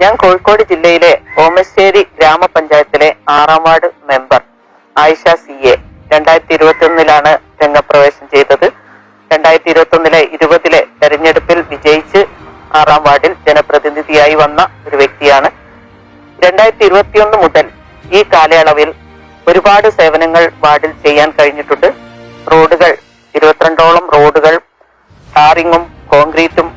ഞാൻ കോഴിക്കോട് ജില്ലയിലെ ഓമശ്ശേരി ഗ്രാമപഞ്ചായത്തിലെ ആറാം ward member Ayisha C A. രണ്ടായിരത്തി ഇരുപത്തി ഒന്നിലാണ് രംഗപ്രവേശം ചെയ്തത്. രണ്ടായിരത്തി ഇരുപത്തി ഒന്നിലെ ഇരുപതിലെ തെരഞ്ഞെടുപ്പിൽ വിജയിച്ച് ആറാം വാർഡിൽ ജനപ്രതിനിധിയായി വന്ന ഒരു വ്യക്തിയാണ്. രണ്ടായിരത്തി ഇരുപത്തിയൊന്ന് മുതൽ ഈ കാലയളവിൽ ഒരുപാട് സേവനങ്ങൾ വാർഡിൽ ചെയ്യാൻ കഴിഞ്ഞിട്ടുണ്ട്. റോഡുകൾ ഇരുപത്തിരണ്ടോളം റോഡുകൾ ടാറിങ്ങും കോൺക്രീറ്റും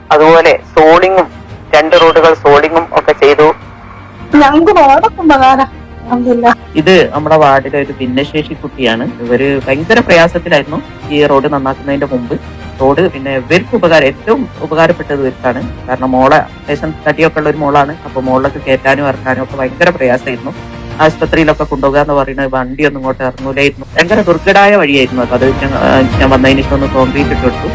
ഇത് നമ്മുടെ വാർഡിലെ ഒരു ഭിന്നശേഷി കുട്ടിയാണ്. ഇവർ ഭയങ്കര പ്രയാസത്തിലായിരുന്നു ഈ റോഡ് നന്നാക്കുന്നതിന്റെ മുമ്പ്. റോഡ് പിന്നെ ഇവർക്ക് ഉപകാരം ഏറ്റവും ഉപകാരപ്പെട്ടത് ഇവർക്കാണ്. കാരണം മോളെ ലേശം തടിയൊക്കെ ഉള്ള ഒരു മോളാണ്. അപ്പൊ മോളിലൊക്കെ കയറ്റാനും ഇറക്കാനും ഒക്കെ ഭയങ്കര പ്രയാസമായിരുന്നു. ആശുപത്രിയിലൊക്കെ കൊണ്ടുപോകുക എന്ന് പറയുന്നത് വണ്ടി ഒന്നും ഇങ്ങോട്ട് ഇറങ്ങൂലായിരുന്നു. ഭയങ്കര ദുർഘടായ വഴിയായിരുന്നു അത്. അത് ഞാൻ- വന്നതിന് ശേഷം ഒന്ന് കോൺക്രീറ്റ് ഇട്ട് കൊടുത്തു.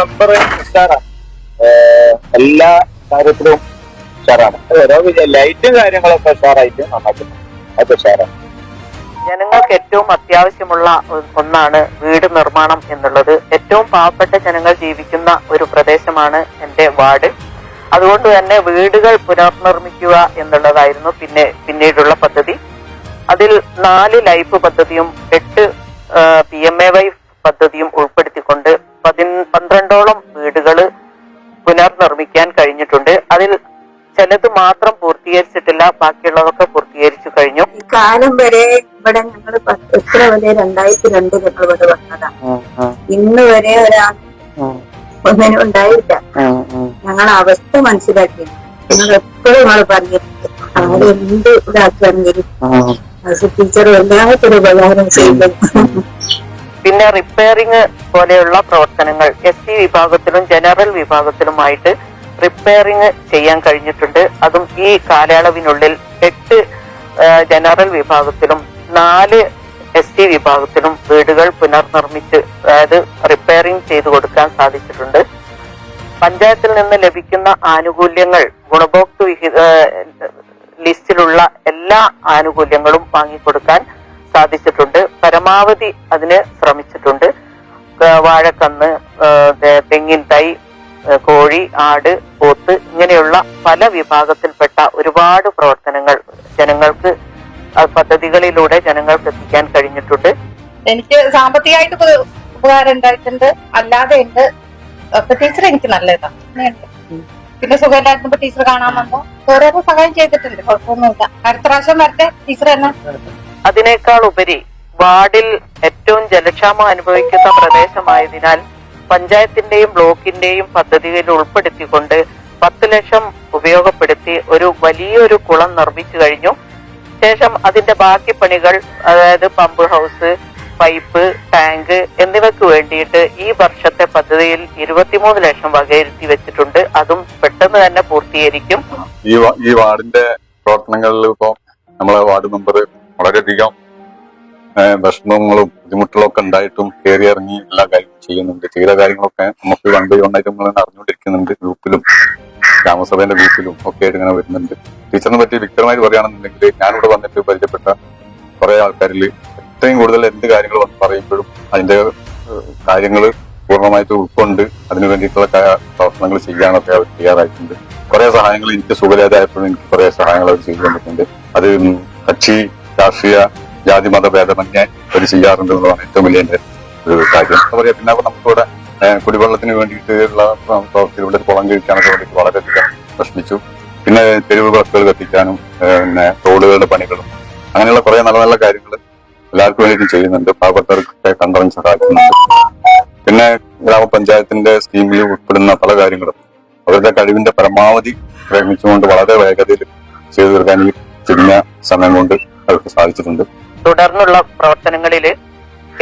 നമ്പർ എല്ലാ കാര്യത്തിലും ഉഷാറാണ്. ഓരോ ലൈറ്റും കാര്യങ്ങളൊക്കെ ഉഷാറായിട്ട് നന്നാക്കുന്നു. അതൊക്കെ ഉഷാറാണ്. ജനങ്ങൾക്ക് ഏറ്റവും അത്യാവശ്യമുള്ള ഒന്നാണ് വീട് നിർമ്മാണം എന്നുള്ളത്. ഏറ്റവും പാവപ്പെട്ട ജനങ്ങൾ ജീവിക്കുന്ന ഒരു പ്രദേശമാണ് എന്റെ വാർഡ്. അതുകൊണ്ട് തന്നെ വീടുകൾ പുനർനിർമ്മിക്കുക എന്നുള്ളതായിരുന്നു പിന്നെ പിന്നീടുള്ള പദ്ധതി. അതിൽ നാല് ലൈഫ് പദ്ധതിയും എട്ട് പി എം എ വൈ പദ്ധതിയും ഉൾപ്പെടുത്തിക്കൊണ്ട് പതി പന്ത്രണ്ടോളം വീടുകൾ പുനർനിർമ്മിക്കാൻ കഴിഞ്ഞിട്ടുണ്ട്. അതിൽ ചിലത് മാത്രം പൂർത്തീകരിച്ചിട്ടില്ല ബാക്കിയുള്ളതൊക്കെ പൂർത്തീകരിച്ചു കഴിഞ്ഞു. ഈ കാലം വരെ ഇവിടെ ഞങ്ങൾ എത്ര വരെ? രണ്ടായിരത്തി രണ്ടിൽ ഞങ്ങൾ ഇവിടെ വന്നതാണ് ഇന്ന് വരെ ഒരാൾ ഒന്നിനും ഉണ്ടായില്ല. ഞങ്ങൾ അവസ്ഥ മനസ്സിലാക്കി. ഞങ്ങൾ എപ്പോഴും ഞങ്ങൾ പറഞ്ഞിട്ടുണ്ട് ആര് എന്ത് ഇതാക്കുകയാണെങ്കിലും അത് ടീച്ചർ എല്ലാത്തിനും ഉപകാരം ചെയ്തു. പിന്നെ റിപ്പയറിംഗ് പോലെയുള്ള പ്രവർത്തനങ്ങൾ എസ് സി വിഭാഗത്തിലും ജനറൽ വിഭാഗത്തിലുമായിട്ട് റിപ്പയറിംഗ് ചെയ്യാൻ കഴിഞ്ഞിട്ടുണ്ട്. അതും ഈ കാലയളവിനുള്ളിൽ എട്ട് ജനറൽ വിഭാഗത്തിലും നാല് എസ് ടി വിഭാഗത്തിലും വീടുകൾ പുനർനിർമ്മിച്ച് അതായത് റിപ്പയറിംഗ് ചെയ്തു കൊടുക്കാൻ സാധിച്ചിട്ടുണ്ട്. പഞ്ചായത്തിൽ നിന്ന് ലഭിക്കുന്ന ആനുകൂല്യങ്ങൾ ഗുണഭോക്തൃ വിഹിത ലിസ്റ്റിലുള്ള എല്ലാ ആനുകൂല്യങ്ങളും വാങ്ങിക്കൊടുക്കാൻ സാധിച്ചിട്ടുണ്ട്. പരമാവധി അതിന് ശ്രമിച്ചിട്ടുണ്ട്. വാഴക്കന്ന് തെങ്ങിൻ തൈ കോഴി ആട് പോത്ത് ഇങ്ങനെയുള്ള പല വിഭാഗത്തിൽപ്പെട്ട ഒരുപാട് പ്രവർത്തനങ്ങൾ ജനങ്ങൾക്ക് പദ്ധതികളിലൂടെ ജനങ്ങൾക്ക് എത്തിക്കാൻ കഴിഞ്ഞിട്ടുണ്ട്. എനിക്ക് സാമ്പത്തികമായിട്ട് ഉപ- ഉപകാരം ഉണ്ടായിട്ടുണ്ട്. അല്ലാതെ ഉണ്ട് ഒക്കെ ടീച്ചർ എനിക്ക് നല്ലതാണ് പിന്നെ സുഖമില്ലായിരുന്നപ്പോ ടീച്ചർ കാണാൻ വന്നു. ഓരോരോ സഹായം ചെയ്തിട്ടുണ്ട്. കുഴപ്പമൊന്നുമില്ല. അടുത്ത പ്രാവശ്യം വരട്ടെ ടീച്ചർ തന്നെ അതിനേക്കാൾ ഉപരി വാർഡിൽ ഏറ്റവും ജലക്ഷാമം അനുഭവിക്കുന്ന പ്രദേശമായതിനാൽ പഞ്ചായത്തിന്റെയും ബ്ലോക്കിന്റെയും പദ്ധതിയിൽ ഉൾപ്പെടുത്തിക്കൊണ്ട് പത്ത് ലക്ഷം ഉപയോഗപ്പെടുത്തി ഒരു വലിയൊരു കുളം നിർമ്മിച്ചു കഴിഞ്ഞു. ശേഷം അതിന്റെ ബാക്കി പണികൾ അതായത് പമ്പ് ഹൗസ് പൈപ്പ് ടാങ്ക് എന്നിവയ്ക്ക് വേണ്ടിയിട്ട് ഈ വർഷത്തെ പദ്ധതിയിൽ ഇരുപത്തിമൂന്ന് ലക്ഷം വകയിരുത്തി വെച്ചിട്ടുണ്ട്. അതും പെട്ടെന്ന് തന്നെ പൂർത്തീകരിക്കും. ഈ ഈ വാർഡിന്റെ പ്രവർത്തനങ്ങളിൽ ഇപ്പോ നമ്മളെ വാർഡ് മെമ്പർ വളരെയധികം ഭക്ഷണങ്ങളും ബുദ്ധിമുട്ടുകളും ഒക്കെ ഉണ്ടായിട്ടും കയറി ഇറങ്ങി എല്ലാ കാര്യങ്ങളും ചെയ്യുന്നുണ്ട്. ചെയ്ത കാര്യങ്ങളൊക്കെ നമുക്ക് വൺ ബൈ നമ്മൾ അറിഞ്ഞുകൊണ്ടിരിക്കുന്നുണ്ട് ഗ്രൂപ്പിലും ഗ്രാമസഭയുടെ ഗ്രൂപ്പിലും ഒക്കെ ആയിട്ട് ഇങ്ങനെ വരുന്നുണ്ട്. ടീച്ചറിനെ പറ്റി വ്യക്തമായിട്ട് പറയുകയാണെന്നുണ്ടെങ്കിൽ ഞാനിവിടെ വന്നിട്ട് പരിചയപ്പെട്ട കുറെ ആൾക്കാരിൽ ഏറ്റവും കൂടുതൽ എന്ത് കാര്യങ്ങൾ പറയുമ്പോഴും അതിന്റെ കാര്യങ്ങൾ പൂർണമായിട്ട് ഉൾക്കൊണ്ട് അതിനു വേണ്ടിയിട്ടുള്ള പ്രവർത്തനങ്ങൾ ചെയ്യാനൊക്കെ അവർ തയ്യാറായിട്ടുണ്ട്. കുറെ സഹായങ്ങൾ എനിക്ക് സുഖരാജായപ്പോഴും എനിക്ക് കുറെ സഹായങ്ങൾ അവർ ചെയ്തു തന്നിട്ടുണ്ട് അത് കക്ഷി രാഷ്ട്രീയ ജാതി മത ഭേദമന്യേ ഒരു ചെയ്യാറുണ്ട് എന്നുള്ളതാണ് ഏറ്റവും വലിയ എന്റെ ഒരു കാര്യം. എന്താ പിന്നെ നമുക്കിവിടെ കുടിവെള്ളത്തിന് വേണ്ടിയിട്ടുള്ള പ്രവർത്തികളുടെ കുളം കഴിക്കാനൊക്കെ വേണ്ടിയിട്ട് വളരെയധികം പ്രശ്നിച്ചു പിന്നെ തെരുവ് വിളക്കുകൾ കത്തിക്കാനും പിന്നെ റോഡുകളുടെ പണികളും അങ്ങനെയുള്ള കുറെ നല്ല നല്ല കാര്യങ്ങൾ എല്ലാവർക്കും വേണ്ടിയിട്ടും ചെയ്യുന്നുണ്ട്. പാവപ്പെട്ടവർക്കൊക്കെ കണ്ടറിഞ്ഞ് സഹായിക്കുന്നുണ്ട്. പിന്നെ ഗ്രാമപഞ്ചായത്തിന്റെ സ്കീമിൽ ഉൾപ്പെടുന്ന പല കാര്യങ്ങളും അവരുടെ കഴിവിന്റെ പരമാവധി പ്രയത്നിച്ചുകൊണ്ട് വളരെ വേഗതയിൽ ചെയ്തു തീർക്കാൻ ഈ ചുരുങ്ങിയ സമയം കൊണ്ട് അവർക്ക് സാധിച്ചിട്ടുണ്ട്. തുടർന്നുള്ള പ്രവർത്തനങ്ങളിൽ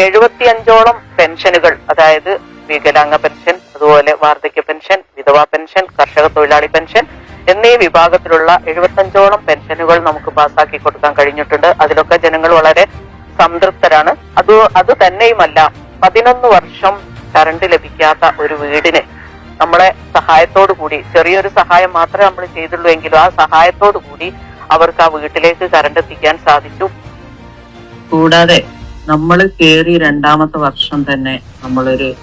എഴുപത്തിയഞ്ചോളം പെൻഷനുകൾ അതായത് വികലാംഗ പെൻഷൻ അതുപോലെ വാർദ്ധക്യ പെൻഷൻ വിധവാ പെൻഷൻ കർഷക തൊഴിലാളി പെൻഷൻ എന്നീ വിഭാഗത്തിലുള്ള എഴുപത്തഞ്ചോളം പെൻഷനുകൾ നമുക്ക് പാസ്സാക്കി കൊടുക്കാൻ കഴിഞ്ഞിട്ടുണ്ട്. അതിലൊക്കെ ജനങ്ങൾ വളരെ സംതൃപ്തരാണ്. അത് അത് തന്നെയുമല്ല പതിനൊന്ന് വർഷം കറണ്ട് ലഭിക്കാത്ത ഒരു വീടിന് നമ്മളെ സഹായത്തോടു കൂടി ചെറിയൊരു സഹായം മാത്രമേ നമ്മൾ ചെയ്തുള്ളൂ എങ്കിലും ആ സഹായത്തോടു കൂടി അവർക്ക് ആ വീട്ടിലേക്ക് കറണ്ട് എത്തിക്കാൻ സാധിച്ചു. കൂടാതെ നമ്മൾ കയറി രണ്ടാമത്തെ വർഷം തന്നെ നമ്മളൊരു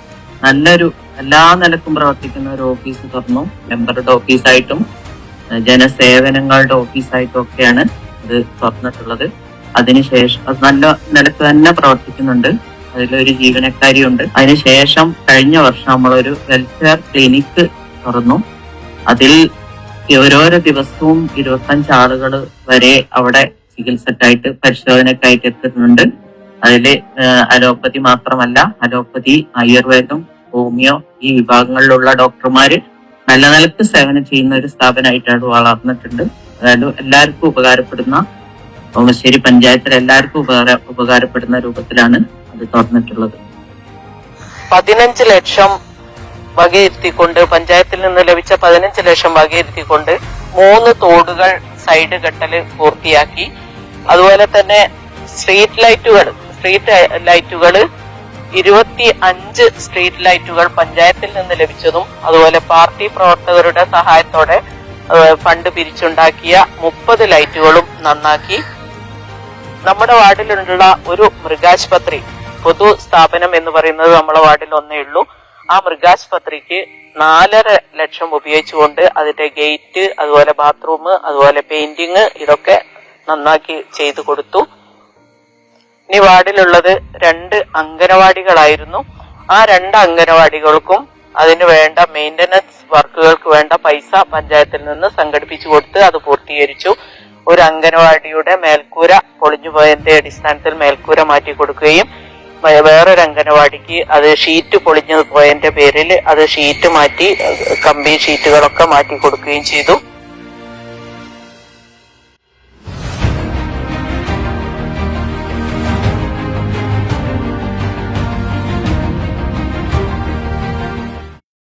നല്ലൊരു എല്ലാ നിലക്കും പ്രവർത്തിക്കുന്ന ഒരു ഓഫീസ് തുറന്നു. മെമ്പറുടെ ഓഫീസായിട്ടും ജനസേവനങ്ങളുടെ ഓഫീസായിട്ടും ഒക്കെയാണ് ഇത് തുറന്നിട്ടുള്ളത്. അതിനുശേഷം അത് നല്ല നിലയ്ക്ക് തന്നെ പ്രവർത്തിക്കുന്നുണ്ട്. അതിലൊരു ജീവനക്കാരിയുണ്ട്. അതിനുശേഷം കഴിഞ്ഞ വർഷം നമ്മളൊരു വെൽഫെയർ ക്ലിനിക്ക് തുറന്നു. അതിൽ ഓരോരോ ദിവസവും ഇരുപത്തഞ്ച് ആളുകൾ വരെ അവിടെ ചികിത്സക്കായിട്ട് പരിശോധനക്കായിട്ട് എത്തുന്നുണ്ട്. ഏഹ് അലോപ്പതി മാത്രമല്ല അലോപ്പതി ആയുർവേദം ഹോമിയോ ഈ വിഭാഗങ്ങളിലുള്ള ഡോക്ടർമാര് നല്ല നിലയ്ക്ക് സേവനം ചെയ്യുന്ന ഒരു സ്ഥാപനമായിട്ടാണ് വളർന്നിട്ടുണ്ട്. അതായത് എല്ലാവർക്കും ഉപകാരപ്പെടുന്ന ഓമശ്ശേരി പഞ്ചായത്തിൽ എല്ലാവർക്കും ഉപകാര ഉപകാരപ്പെടുന്ന രൂപത്തിലാണ് അത് തുറന്നിട്ടുള്ളത്. പതിനഞ്ച് ലക്ഷം വകയിരുത്തിക്കൊണ്ട് പഞ്ചായത്തിൽ നിന്ന് ലഭിച്ച പതിനഞ്ച് ലക്ഷം വകയിരുത്തിക്കൊണ്ട് മൂന്ന് തോടുകൾ സൈഡ് കെട്ടൽ പൂർത്തിയാക്കി. അതുപോലെ തന്നെ സ്ട്രീറ്റ് ലൈറ്റുകൾ സ്ട്രീറ്റ് ലൈറ്റുകൾ ഇരുപത്തി അഞ്ച് സ്ട്രീറ്റ് ലൈറ്റുകൾ പഞ്ചായത്തിൽ നിന്ന് ലഭിച്ചതും അതുപോലെ പാർട്ടി പ്രവർത്തകരുടെ സഹായത്തോടെ ഫണ്ട് പിരിച്ചുണ്ടാക്കിയ മുപ്പത് ലൈറ്റുകളും നന്നാക്കി. നമ്മുടെ വാർഡിലുള്ള ഒരു മൃഗാശുപത്രി പൊതു സ്ഥാപനം എന്ന് പറയുന്നത് നമ്മുടെ വാർഡിൽ ഒന്നേ ഉള്ളൂ. ആ മൃഗാശുപത്രിക്ക് നാലര ലക്ഷം ഉപയോഗിച്ചുകൊണ്ട് അതിന്റെ ഗേറ്റ് അതുപോലെ ബാത്റൂം അതുപോലെ പെയിന്റിങ് ഇതൊക്കെ നന്നാക്കി ചെയ്തു കൊടുത്തു. ഇനി വാർഡിലുള്ളത് രണ്ട് അംഗനവാടികളായിരുന്നു. ആ രണ്ട് അംഗനവാടികൾക്കും അതിന് വേണ്ട മെയിന്റനൻസ് വർക്കുകൾക്ക് വേണ്ട പൈസ പഞ്ചായത്തിൽ നിന്ന് സംഘടിപ്പിച്ചു കൊടുത്ത് അത് പൂർത്തീകരിച്ചു. ഒരു അംഗനവാടിയുടെ മേൽക്കൂര പൊളിഞ്ഞു പോയതിന്റെ അടിസ്ഥാനത്തിൽ മേൽക്കൂര മാറ്റി കൊടുക്കുകയും വേറൊരു അംഗനവാടിക്ക് അത് ഷീറ്റ് പൊളിഞ്ഞു പോയതിന്റെ പേരിൽ അത് ഷീറ്റ് മാറ്റി കമ്പി ഷീറ്റുകളൊക്കെ മാറ്റി കൊടുക്കുകയും ചെയ്തു.